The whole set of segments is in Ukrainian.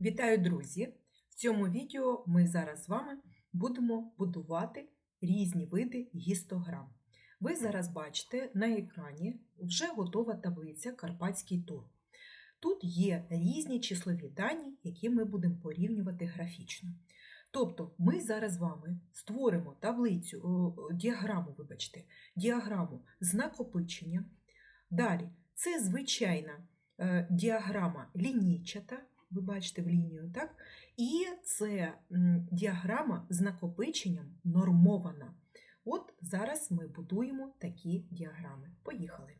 Вітаю, друзі! В цьому відео ми зараз з вами будемо будувати різні види гістограм. Ви зараз бачите на екрані вже готова таблиця Карпатський тур. Тут є різні числові дані, які ми будемо порівнювати графічно. Тобто ми зараз з вами створимо таблицю, о, діаграму, вибачте, діаграму з накопиченням. Далі, це звичайна е, діаграма лінійчата, ви бачите в лінію, так? І це діаграма з накопиченням нормована. От зараз ми будуємо такі діаграми. Поїхали.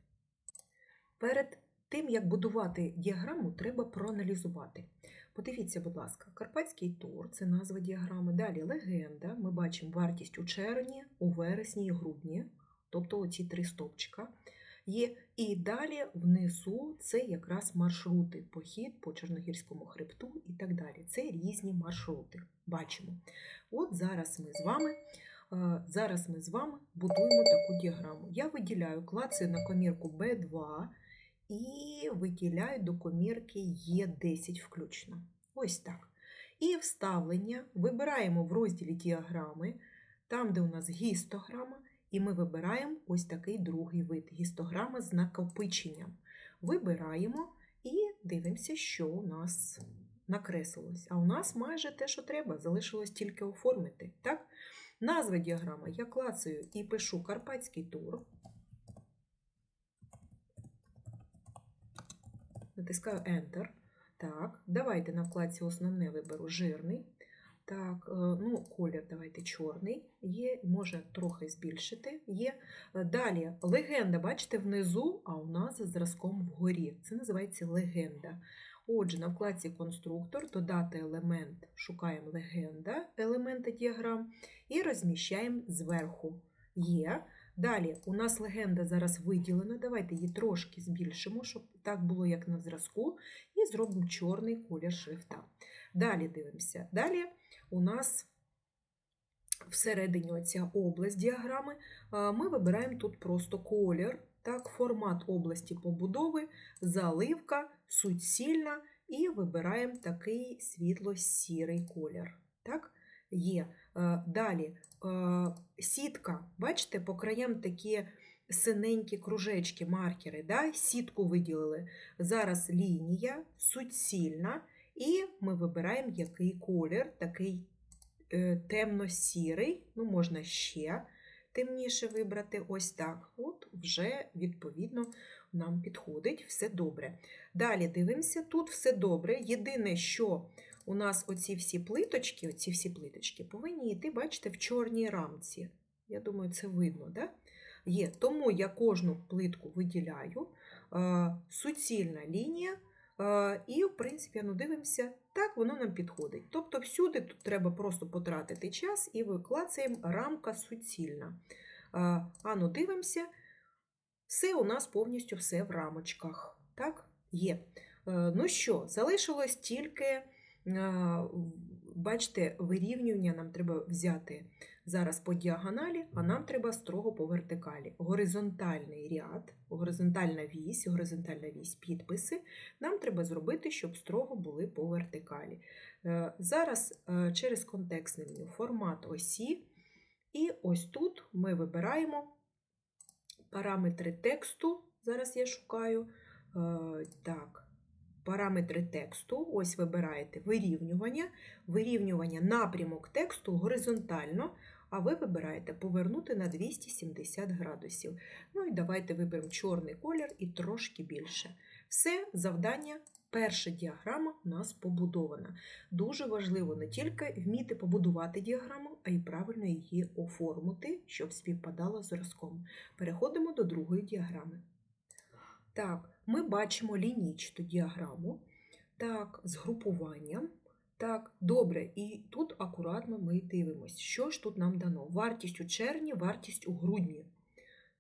Перед тим, як будувати діаграму, треба проаналізувати. Подивіться, будь ласка, Карпатський тур це назва діаграми. Далі легенда. Ми бачимо вартість у червні, у вересні і грудні, тобто оці три стовпчика є. І далі внизу це якраз маршрути, похід по Чорногірському хребту і так далі. Це різні маршрути. Бачимо. От зараз ми з вами. е, Зараз ми з вами будуємо таку діаграму. Я виділяю, клацаю на комірку B2 і виділяю до комірки Е10 включно. Ось так. І вставлення вибираємо в розділі діаграми, там, де у нас гістограма, і ми вибираємо ось такий другий вид гістограма з накопиченням. Вибираємо і дивимося, що у нас накреслилось. А у нас майже те, що треба, залишилось тільки оформити. Так? Назва діаграми я клацаю і пишу Карпатський тур. Натискаю Enter. Так, давайте на вкладці основне виберу жирний. Так, е, ну, колір давайте чорний. Є, може трохи збільшити. Є. Е, Далі легенда, бачите, внизу, а у нас зразком вгорі. Це називається легенда. Отже, на вкладці конструктор додати елемент, шукаємо легенда, елементи діаграм і розміщаємо зверху. Є. Далі у нас легенда зараз виділена. Давайте її трошки збільшимо, щоб так було, як на зразку, і зробимо чорний колір шрифта. Далі дивимося. Далі у нас всередині оця область діаграми. Ми вибираємо тут просто колір, так, формат області побудови, заливка, суцільна, і вибираємо такий світло-сірий колір. Так, є. Далі сітка, бачите, по краям такі синенькі кружечки, маркери, да? сітку виділили. Зараз лінія суцільна, і ми вибираємо який колір, такий е, темно-сірий, ну можна ще темніше вибрати, ось так. От вже, відповідно, нам підходить, все добре. Далі дивимося, тут все добре. Єдине, що у нас оці всі плиточки, оці всі плиточки повинні йти, бачите, в чорній рамці. Я думаю, це видно, да? Є. Тому я кожну плитку виділяю, е, суцільна лінія, і, в принципі, ну, дивимося, так воно нам підходить. Тобто, всюди тут треба просто потратити час і виклацаємо рамка суцільна. Е, Ану, дивимося, все у нас повністю все в рамочках. Так, є. Е, Ну що, залишилось тільки. Е, Бачите, вирівнювання нам треба взяти зараз по діагоналі, а нам треба строго по вертикалі. Горизонтальний ряд, горизонтальна вісь, горизонтальна вісь, підписи. Нам треба зробити, щоб строго були по вертикалі. Е, Зараз е, через контекстне меню формат осі. І ось тут ми вибираємо параметри тексту. Зараз я шукаю. Е, Так, параметри тексту. Ось вибираєте вирівнювання, вирівнювання напрямок тексту горизонтально, а ви вибираєте повернути на 270 градусів. Ну і давайте виберемо чорний колір і трошки більше. Все, завдання. Перша діаграма у нас побудована. Дуже важливо не тільки вміти побудувати діаграму, а й правильно її оформити, щоб співпадало з зразком. Переходимо до другої діаграми. Так, ми бачимо лінійчату діаграму. Так, з групуванням. Так, добре, і тут акуратно ми дивимося, що ж тут нам дано. Вартість у червні, вартість у грудні.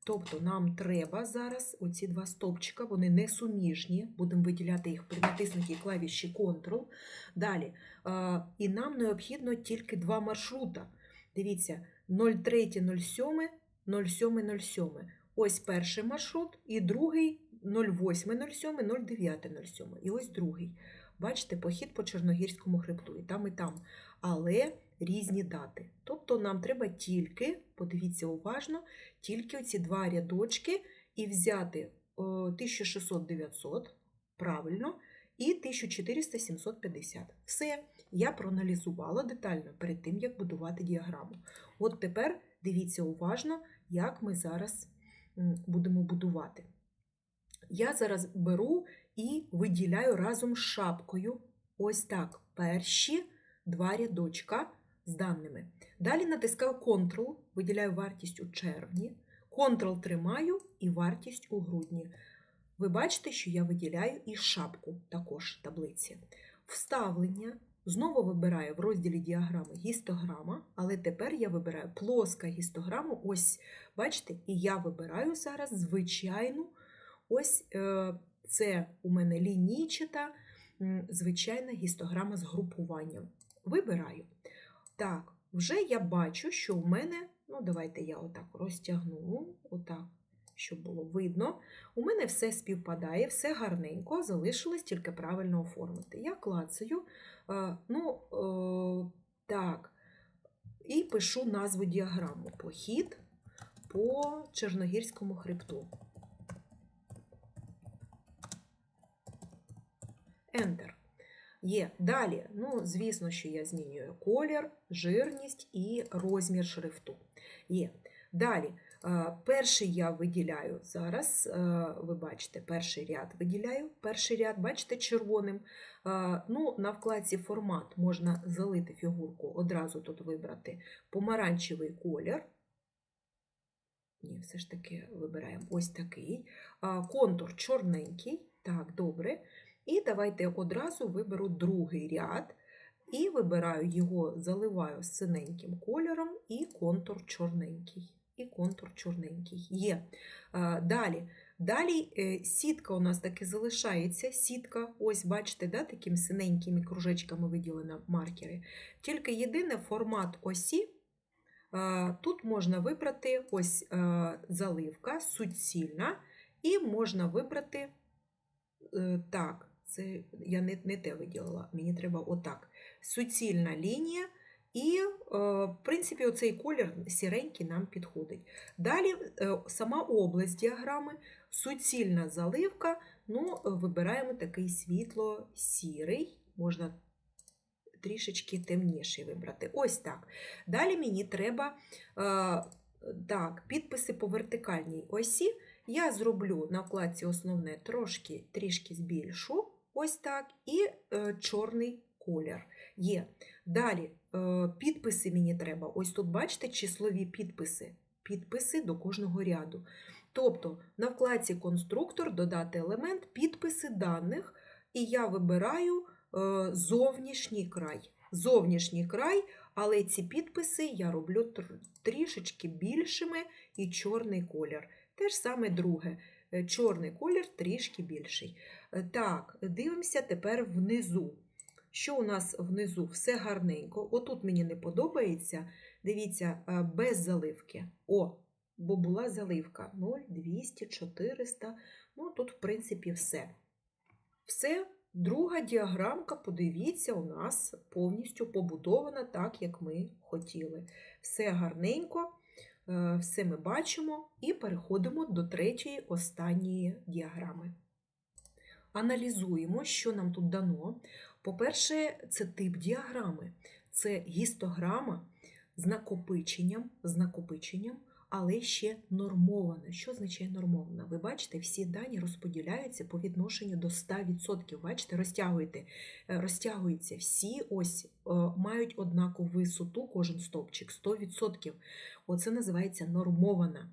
Тобто нам треба зараз оці два стовпчика, вони не суміжні, будемо виділяти їх при натиснутій клавіші Ctrl. Далі. І нам необхідно тільки два маршрута. Дивіться, 0307, 0707. Ось перший маршрут і другий 0807, 0907. І ось другий. Бачите, похід по Чорногірському хребту, і там, і там, але різні дати. Тобто нам треба тільки, подивіться уважно, тільки ці два рядочки і взяти 1600-900, правильно, і 1400-750. Все, я проаналізувала детально перед тим, як будувати діаграму. От тепер дивіться уважно, як ми зараз будемо будувати. Я зараз беру і виділяю разом з шапкою ось так перші два рядочка з даними. Далі натискаю Ctrl, виділяю вартість у червні, Ctrl тримаю і вартість у грудні. Ви бачите, що я виділяю і шапку також таблиці. Вставлення. Знову вибираю в розділі діаграми гістограма, але тепер я вибираю плоска гістограма. Ось, бачите, і я вибираю зараз звичайну, ось е, це у мене лінійчата, звичайна гістограма з групуванням. Вибираю. Так, вже я бачу, що у мене, ну давайте я отак розтягну, отак, щоб було видно. У мене все співпадає, все гарненько, залишилось тільки правильно оформити. Я клацаю, е, ну, е, так, і пишу назву діаграму Похід по Чорногірському хребту. Enter. Є. Далі, ну, звісно, що я змінюю колір, жирність і розмір шрифту. Є. Далі, е, перший я виділяю зараз, е, ви бачите, перший ряд виділяю, перший ряд, бачите, червоним. Е, Ну, На вкладці формат можна залити фігурку, одразу тут вибрати помаранчевий колір. Ні, все ж таки вибираємо ось такий. Контур чорненький. Так, добре. І давайте одразу виберу другий ряд і вибираю його, заливаю синеньким кольором і контур чорненький. І контур чорненький. Є. Далі. Далі е, сітка у нас таки залишається. Сітка, ось бачите, да, такими синенькими кружечками виділена маркери. Тільки єдине формат осі. Тут можна вибрати ось заливка суцільна, і можна вибрати е, так. Це я не, не те виділила, мені треба отак. Суцільна лінія, і, е, в принципі, оцей колір сіренький нам підходить. Далі е, сама область діаграми, суцільна заливка, ну, вибираємо такий світло-сірий, можна трішечки темніший вибрати. Ось так. Далі мені треба е, так, підписи по вертикальній осі. Я зроблю на вкладці основне трошки трішки збільшу. Ось так, і е, чорний колір є. Далі е, підписи мені треба. Ось тут, бачите, числові підписи. Підписи до кожного ряду. Тобто на вкладці конструктор додати елемент підписи даних, і я вибираю е, зовнішній край. Зовнішній край, але ці підписи я роблю трішечки більшими і чорний колір. Те ж саме друге. Е, Чорний колір трішки більший. Е, Так, дивимося тепер внизу. Що у нас внизу? Все гарненько. Отут мені не подобається. Дивіться, е, без заливки. О, бо була заливка 0, 200, 400. Ну, тут, в принципі, все. Все. Друга діаграмка, подивіться, у нас повністю побудована так, як ми хотіли. Все гарненько, все ми бачимо і переходимо до третьої, останньої діаграми. Аналізуємо, що нам тут дано. По-перше, це тип діаграми. Це гістограма з накопиченням, з накопиченням, але ще нормована. Що означає нормована? Ви бачите, всі дані розподіляються по відношенню до 100%. Бачите, розтягуєте, е, розтягуються всі ось е, мають однакову висоту, кожен стовпчик 100%. Оце називається нормована.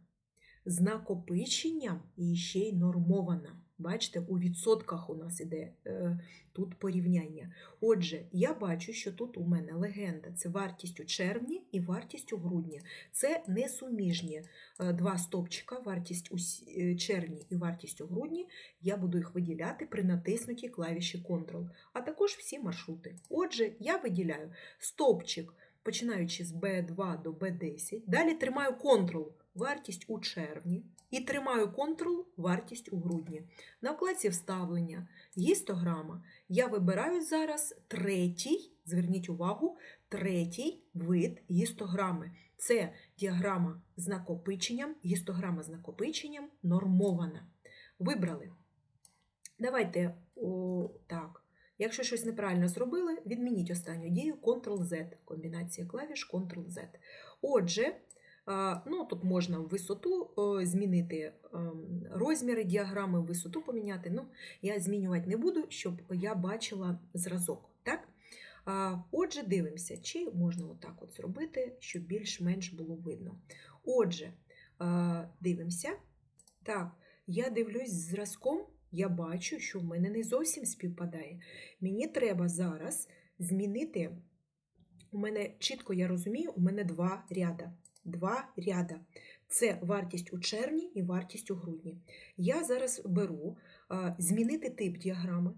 З накопиченням і ще й нормована. Бачите, у відсотках у нас іде е, тут порівняння. Отже, я бачу, що тут у мене легенда це вартість у червні і вартість у грудні. Це несуміжні е, два стопчика, вартість у е, червні і вартість у грудні. Я буду їх виділяти при натиснутій клавіші Ctrl, а також всі маршрути. Отже, я виділяю стовпчик, починаючи з B2 до B10. Далі тримаю Ctrl, вартість у червні. І тримаю Ctrl вартість у грудні. На вкладці вставлення гістограма я вибираю зараз третій, зверніть увагу, третій вид гістограми. Це діаграма з накопиченням, гістограма з накопиченням нормована. Вибрали. Давайте о, так. Якщо щось неправильно зробили, відмініть останню дію Ctrl-Z, комбінація клавіш Ctrl-Z. Отже, ну, тут можна висоту змінити ем, розміри діаграми, висоту поміняти. Ну, Я змінювати не буду, щоб я бачила зразок. Так? Отже, дивимося, чи можна отак от зробити, щоб більш-менш було видно. Отже, дивимося. Так, я дивлюсь зразком я бачу, що в мене не зовсім співпадає. Мені треба зараз змінити, у мене чітко я розумію, у мене два ряда. Два ряда. Це вартість у червні і вартість у грудні. Я зараз беру змінити тип діаграми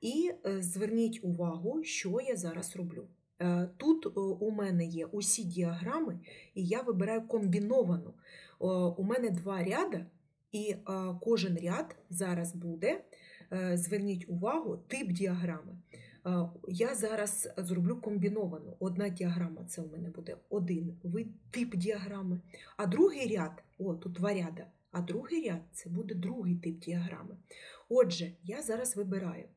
і е, зверніть увагу, що я зараз роблю. Е, тут е, у мене є усі діаграми, і я вибираю комбіновану. У мене два ряда. І кожен ряд зараз буде, е, зверніть увагу, тип діаграми. Я зараз зроблю комбіновану. Одна діаграма це у мене буде один вид тип діаграми, а другий ряд, о, тут два ряда, а другий ряд це буде другий тип діаграми. Отже, я зараз вибираю.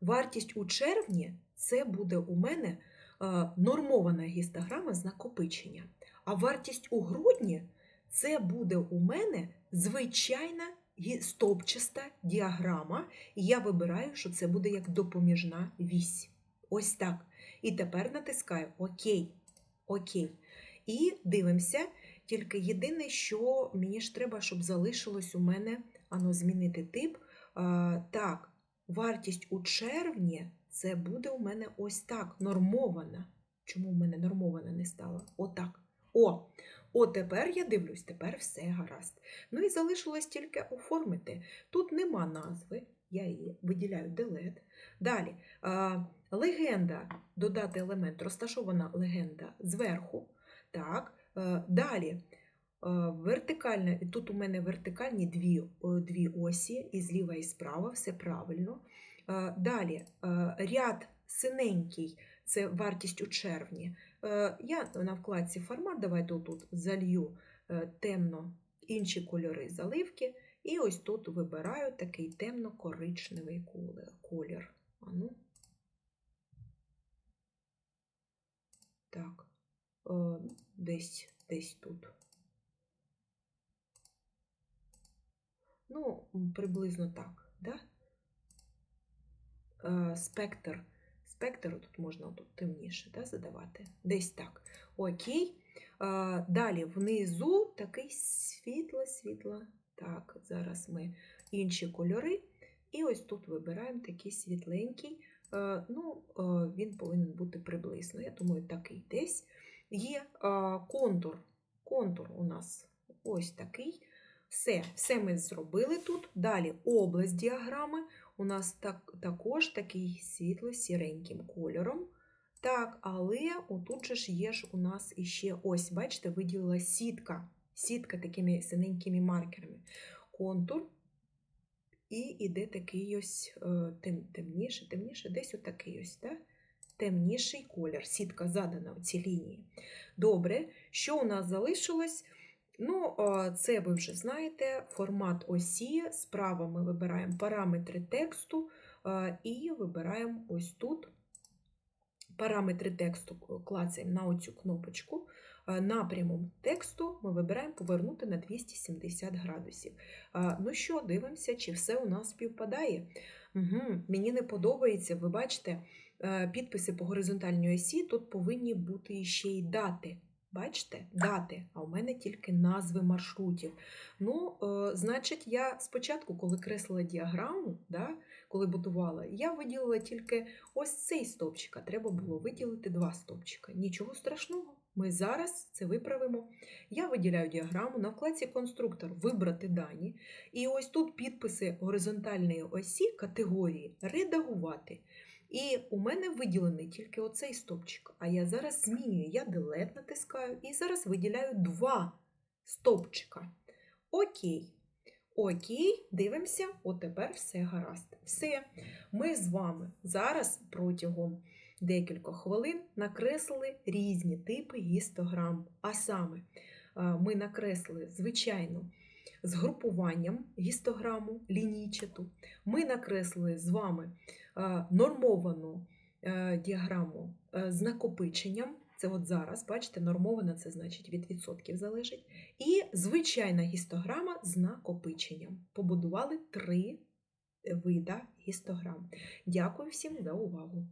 Вартість у червні це буде у мене нормована гістограма з накопичення. А вартість у грудні це буде у мене звичайна стовпчаста діаграма, і я вибираю, що це буде як допоміжна вісь. Ось так. І тепер натискаю ОК. Окей. І дивимося. Тільки єдине, що мені ж треба, щоб залишилось у мене ано, змінити тип. А, Так, вартість у червні це буде у мене ось так, нормована. Чому в мене нормована не стала? Отак. О, о, тепер я дивлюсь, тепер все гаразд. Ну і залишилось тільки оформити. Тут нема назви, я її виділяю делет. Далі легенда, додати елемент, розташована легенда зверху. Так, е, Далі е, вертикальна, тут у мене вертикальні дві дві осі, і зліва, і справа, все правильно. Е, далі ряд синенький це вартість у червні. Е, я на вкладці формат, давайте тут залью е, темно інші кольори заливки, і ось тут вибираю такий темно-коричневий колір. Ану. Так, е, десь, десь тут. Ну, приблизно так, да? Спектр спектр, тут можна тут темніше да, задавати. Десь так. Окей. Далі внизу такий світло-світло. Так, зараз ми інші кольори. І ось тут вибираємо такий світленький. Ну, Він повинен бути приблизно. Я думаю, такий десь. Є контур. Контур у нас ось такий. Все, все ми зробили тут. Далі область діаграми у нас так, також такий світло-сіреньким кольором. Так, але отут же ж є ж у нас іще ось, бачите, виділила сітка. Сітка такими синенькими маркерами. Контур. І іде такий ось е, тем, темніше, темніше, десь отакий ось, так? темніший колір. Сітка задана в цій лінії. Добре, що у нас залишилось? Ну, це ви вже знаєте, формат осі. Справа ми вибираємо параметри тексту і вибираємо ось тут параметри тексту, клацаємо на оцю кнопочку. Напрямом тексту ми вибираємо повернути на 270 градусів. Ну що, дивимося, чи все у нас співпадає. Угу, Мені не подобається, ви бачите, підписи по горизонтальній осі тут повинні бути ще й дати. Бачите, дати, а у мене тільки назви маршрутів. Ну, е, значить, я спочатку, коли креслила діаграму, да, коли будувала, я виділила тільки ось цей стовпчик, а треба було виділити два стовпчика. Нічого страшного, ми зараз це виправимо. Я виділяю діаграму на вкладці конструктор Вибрати дані. І ось тут підписи горизонтальної осі категорії Редагувати. І у мене виділений тільки оцей стовпчик. А я зараз змінюю, я Delete натискаю і зараз виділяю два стовпчика. Окей. Окей, дивимося, от тепер все гаразд. Все. Ми з вами зараз протягом декількох хвилин накреслили різні типи гістограм. А саме, ми накреслили, звичайно, з групуванням гістограму лінійчату. Ми накреслили з вами е, нормовану е, діаграму е, з накопиченням. Це от зараз, бачите, нормована це значить від відсотків залежить. І звичайна гістограма з накопиченням. Побудували три вида гістограм. Дякую всім за увагу!